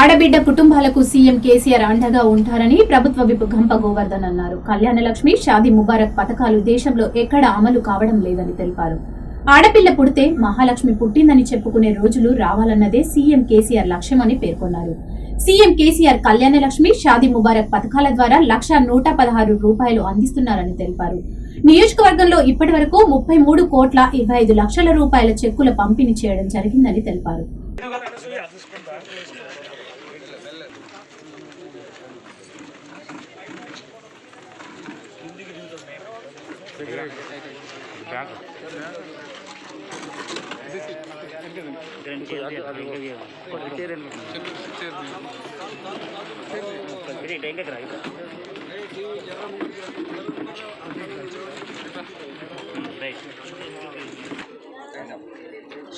ఆడబిడ్డ కుటుంబాలకు సీఎం కేసీఆర్ అండగా ఉంటారని ప్రభుత్వ విప్ గంప గోవర్ధన్ అన్నారు. కళ్యాణలక్ష్మి షాది షాదీ ముబారక్ పథకాలు దేశంలో ఎక్కడ అమలు కావడం లేదని తెలిపారు. ఆడపిల్ల పుడితే మహాలక్ష్మి పుట్టిందని చెప్పుకునే రోజులు రావాలన్నదే సీఎం కేసీఆర్ లక్ష్యమని పేర్కొన్నారు. సీఎం కేసీఆర్ కళ్యాణలక్ష్మి షాదీ ముబారక్ పథకాల ద్వారా లక్ష నూట పదహారు రూపాయలు అందిస్తున్నారని తెలిపారు. నియోజకవర్గంలో ఇప్పటి వరకు ముప్పై మూడు కోట్ల ఇరవై ఐదు లక్షల రూపాయల చెక్కుల పంపిణీ చేయడం జరిగిందని తెలిపారు.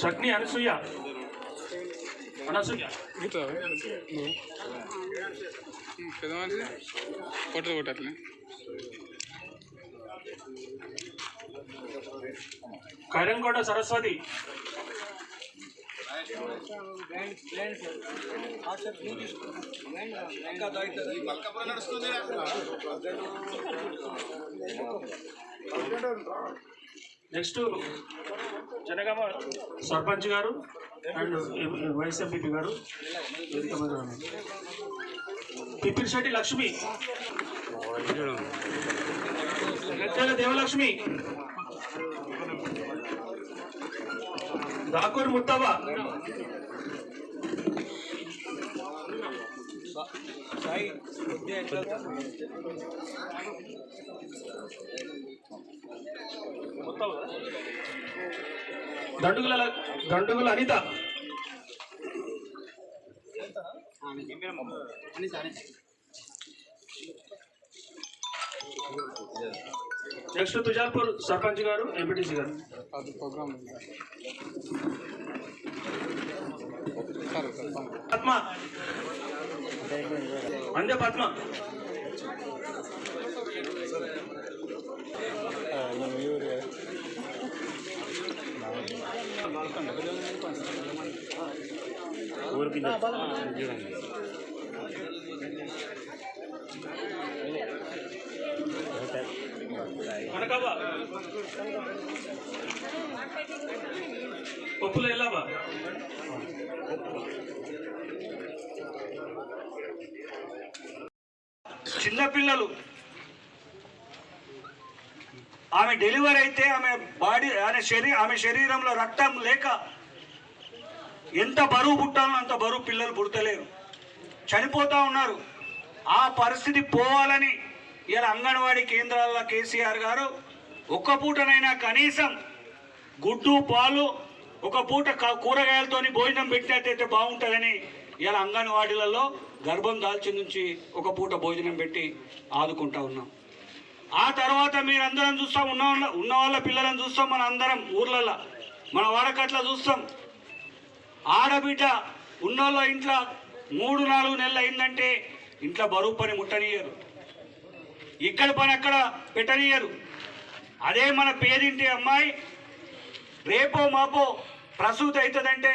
సగ్ని అనసూయ అనసూయ గుర్తావా నువ్వు పెద్ద మనిషి ఫోటో కొట్టట్లే కరంకోట సరస్వతి. నెక్స్ట్ జనగామ సర్పంచ్ గారు అండ్ వైస్ ఎంపీ గారు. పిపిల్ శెట్టి లక్ష్మి. గద్దెల దేవలక్ష్మి. దాకూర్ ముత్తబా దండుగుల దండుగుల అనిత. నెక్స్ట్ తుజార్పూర్ సర్పంచ్ గారు ఎంపీటీసీ గారు. పద్మ. అందే పద్మ. కనకవ్వ పప్పులు ఎల్లవ్వ చిన్నపిల్లలు ఆమె డెలివరీ అయితే ఆమె బాడీ ఆమె శరీరం ఆమె శరీరంలో రక్తం లేక ఎంత బరువు పుట్టాలో అంత బరువు పిల్లలు పుడతలేరు. చనిపోతా ఉన్నారు. ఆ పరిస్థితి పోవాలని ఇలా అంగన్వాడీ కేంద్రాల్లో కేసీఆర్ గారు ఒక్క పూటనైనా కనీసం గుడ్డు పాలు ఒక పూట కూరగాయలతో కూరగాయలతోని భోజనం పెట్టినట్టయితే బాగుంటుందని ఇలా అంగన్వాడీలలో గర్భం దాల్చి నుంచి ఒక పూట భోజనం పెట్టి ఆదుకుంటా ఉన్నాం. ఆ తర్వాత మీరందరం చూస్తాం ఉన్న వాళ్ళ ఉన్న వాళ్ళ పిల్లలను చూస్తాం మన అందరం ఊర్లలో మన వాడకట్ల చూస్తాం. ఆడబిడ్డ ఉన్నోళ్ళ ఇంట్లో మూడు నాలుగు నెలలు అయిందంటే ఇంట్లో బరువు పని ముట్టనియరు. ఇక్కడ పని అక్కడ పెట్టనియరు. అదే మన పేదింటి అమ్మాయి రేపో మాపో ప్రసూతి అవుతుందంటే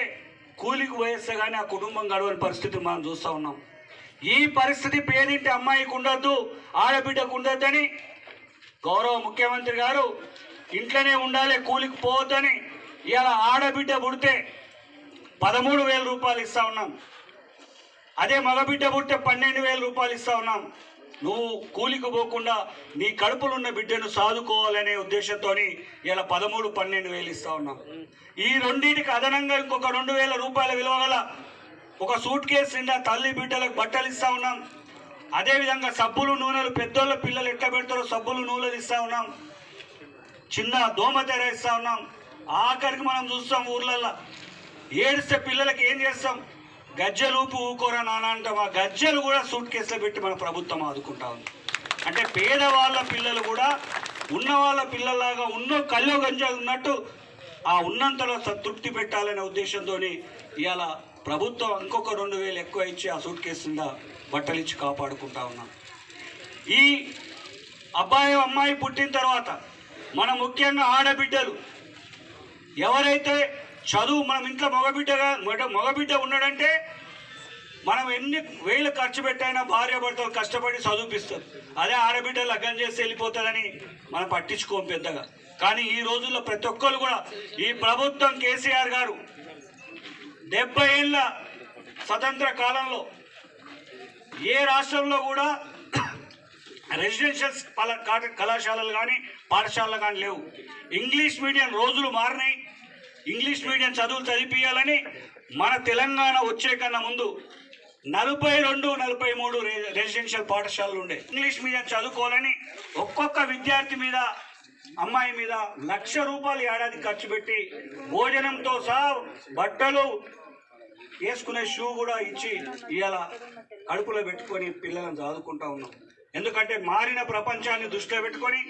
కూలికి పోయేస్తే కానీ ఆ కుటుంబం గడవని పరిస్థితి మనం చూస్తూ ఉన్నాం. ఈ పరిస్థితి పేదింటి అమ్మాయికి ఉండొద్దు ఆడబిడ్డకు ఉండొద్దని గౌరవ ముఖ్యమంత్రి గారు ఇంట్లోనే ఉండాలి కూలికి పోవద్దని ఇలా ఆడబిడ్డ పుడితే పదమూడు వేల రూపాయలు ఇస్తా ఉన్నాం. అదే మగబిడ్డ పుట్టే పన్నెండు వేల రూపాయలు ఇస్తా ఉన్నాం. నువ్వు కూలికి పోకుండా నీ కడుపులో ఉన్న బిడ్డను సాదుకోవాలనే ఉద్దేశంతో ఇలా పదమూడు పన్నెండు వేలు ఇస్తా ఉన్నాం. ఈ రెండింటికి అదనంగా ఇంకొక రెండు వేల రూపాయల విలువ గల ఒక సూట్ కేసు నిండా తల్లి బిడ్డలకు బట్టలు ఇస్తా ఉన్నాం. అదేవిధంగా సబ్బులు నూనెలు పెద్దోళ్ళ పిల్లలు ఎట్లా పెడతారో సబ్బులు నూనెలు ఇస్తా ఉన్నాం. చిన్న దోమ తెర ఇస్తా ఉన్నాం. ఆఖరికి మనం చూస్తాం ఊర్లల్లో ఏడిస్తే పిల్లలకి ఏం చేస్తాం? గజ్జలు ఊపి ఊకోరా నాన్న అంటాం ఆ గజ్జలు కూడా సూట్ కేసులో పెట్టి మన ప్రభుత్వం ఆదుకుంటా ఉంది. అంటే పేదవాళ్ళ పిల్లలు కూడా ఉన్న వాళ్ళ పిల్లలాగా ఉన్నో కల్లో గంజా ఉన్నట్టు ఆ ఉన్నంతలో తృప్తి పెట్టాలనే ఉద్దేశంతో ఇవాళ ప్రభుత్వం ఇంకొక రెండు వేలు ఎక్కువ ఇచ్చి ఆ సూట్ కేసు కింద బట్టలు ఇచ్చి కాపాడుకుంటా ఉన్నాం. ఈ అబ్బాయి అమ్మాయి పుట్టిన తర్వాత మన ముఖ్యంగా ఆడబిడ్డలు ఎవరైతే చదువు మనం ఇంట్లో మగబిడ్డగా మగ మగబిడ్డ ఉన్నాడంటే మనం ఎన్ని వేలు ఖర్చు పెట్టైనా భార్య భర్తలు కష్టపడి చదువుపిస్తారు. అదే ఆడబిడ్డ లగ్గం చేసి వెళ్ళిపోతారని మనం పట్టించుకోం పెద్దగా. కానీ ఈ రోజుల్లో ప్రతి ఒక్కరు కూడా ఈ ప్రభుత్వం కేసీఆర్ గారు డెబ్బై ఏళ్ళ స్వతంత్ర కాలంలో ఏ రాష్ట్రంలో కూడా రెసిడెన్షియల్ పల- కా- కళాశాలలు కానీ పాఠశాలలు కానీ లేవు. ఇంగ్లీష్ మీడియం రోజులు మారినాయి. ఇంగ్లీష్ మీడియం చదువులు చదివించాలని మన తెలంగాణ వచ్చే కన్నా ముందు నలభై రెండు నలభై మూడు రె- రెసిడెన్షియల్ పాఠశాలలు ఉండే. ఇంగ్లీష్ మీడియం చదువుకోవాలని ఒక్కొక్క విద్యార్థి మీద అమ్మాయి మీద లక్ష రూపాయలు ఏడాది ఖర్చు పెట్టి భోజనంతో సహా బట్టలు వేసుకునే షూ కూడా ఇచ్చి ఇవాళ కడుపులో పెట్టుకొని పిల్లలను చదువుకుంటా ఉన్నాం. ఎందుకంటే మారిన ప్రపంచాన్ని దృష్టిలో పెట్టుకొని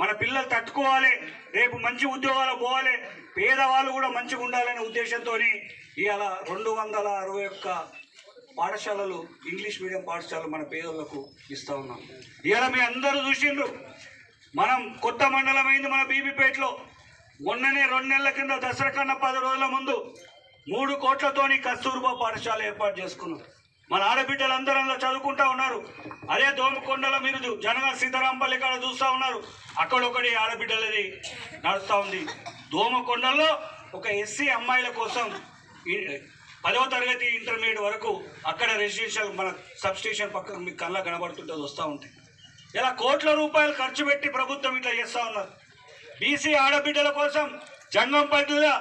మన పిల్లలు తట్టుకోవాలి రేపు మంచి ఉద్యోగాలు పోవాలి పేదవాళ్ళు కూడా మంచిగా ఉండాలనే ఉద్దేశంతో ఇవాళ రెండు వందల అరవై ఒక్క పాఠశాలలు ఇంగ్లీష్ మీడియం పాఠశాలలు మన పేదలకు ఇస్తూ ఉన్నాం. ఇవాళ మీ అందరూ చూసిండ్రు మనం కొత్త మండలం అయింది మన బీబీపేటలో. మొన్ననే రెండు నెలల కింద దసరా కన్నా పది రోజుల ముందు మూడు కోట్లతోని కస్తూర్బా పాఠశాల ఏర్పాటు చేసుకున్నాం. మన ఆడబిడ్డలందరూ అందులో చదువుకుంటా ఉన్నారు. అదే దోమకొండల మీరు జనగాం సీతారాంపల్లి కాడ చూస్తూ ఉన్నారు. అక్కడొకటి ఆడబిడ్డలది నడుస్తూ ఉంది. దోమకొండల్లో ఒక ఎస్సీ అమ్మాయిల కోసం పదవ తరగతి ఇంటర్మీడియట్ వరకు అక్కడ రెసిడెన్షియల్ మన సబ్ స్టేషన్ పక్కన మీకు కళ్ళ కనబడుతుంటుంది వస్తూ ఉంటాయి. ఇలా కోట్ల రూపాయలు ఖర్చు పెట్టి ప్రభుత్వం ఇట్లా చేస్తూ ఉన్నారు. బీసీ ఆడబిడ్డల కోసం జంగంపల్లిలో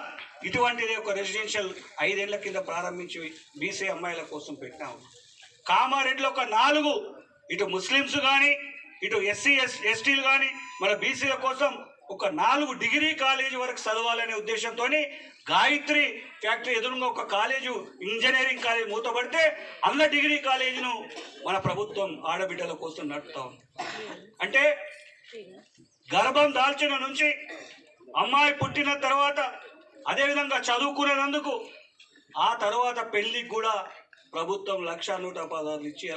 ఇటువంటిది ఒక రెసిడెన్షియల్ ఐదేళ్ళ కింద ప్రారంభించి బీసీ అమ్మాయిల కోసం పెట్టాము కామారెడ్డిలో ఒక నాలుగు ఇటు ముస్లిమ్స్ కానీ ఇటు ఎస్సీ ఎస్ ఎస్టీలు కానీ మన బీసీల కోసం ఒక నాలుగు డిగ్రీ కాలేజీ వరకు చదవాలనే ఉద్దేశంతో గాయత్రి ఫ్యాక్టరీ ఎదురుగా ఒక కాలేజు ఇంజనీరింగ్ కాలేజ్ మూతపడితే అన్న డిగ్రీ కాలేజీను మన ప్రభుత్వం ఆడబిడ్డల కోసం నడుపుతాం అంటే గర్భం దాల్చిన నుంచి అమ్మాయి పుట్టిన తర్వాత అదేవిధంగా చదువుకునేందుకు ఆ తర్వాత పెళ్ళికి కూడా ప్రభుత్వం లక్ష నూట పదాలు ఇచ్చి